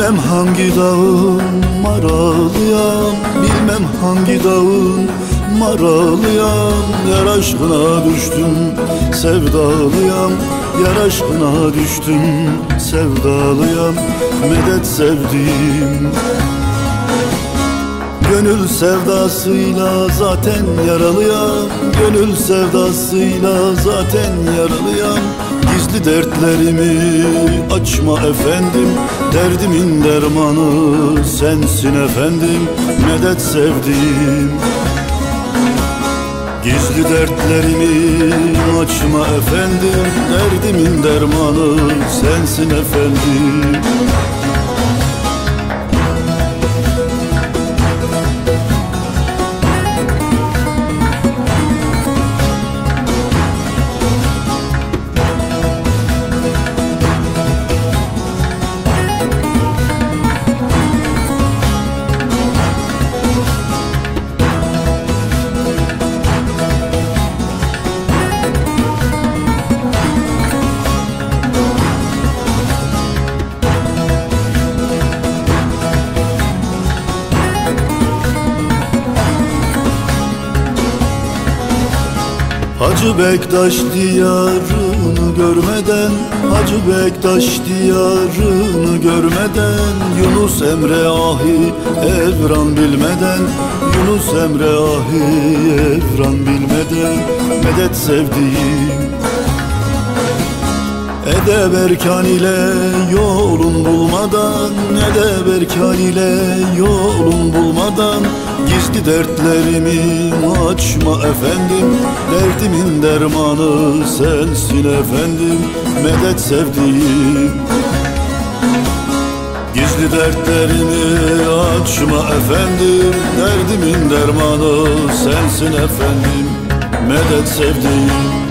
Bilmem hangi dağın maralıyam Bilmem hangi dağın maralıyam Yar aşkına düştüm sevdalıyam Yar aşkına düştüm sevdalıyam Medet sevdiğim. Gönül sevdasıyla zaten yaralıyam Gönül sevdasıyla zaten yaralıyam Gizli dertlerimi açma efendim. Derdimin dermanı sensin efendim. Medet sevdim Gizli dertlerimi açma efendim. Derdimin dermanı sensin efendim Hacı Bektaş diyarını görmeden Hacı Bektaş diyarını görmeden Yunus Emre ahi evran bilmeden Yunus Emre ahi evran bilmeden Medet sevdiğim. Ede berkan ile yolun bulmadan Ede berkan ile yolun bulmadan Gizli dertlerimi açma efendim. Derdimin dermanı sensin efendim. Medet sevdiğim. Gizli dertlerimi açma efendim. Derdimin dermanı sensin efendim. Medet sevdiğim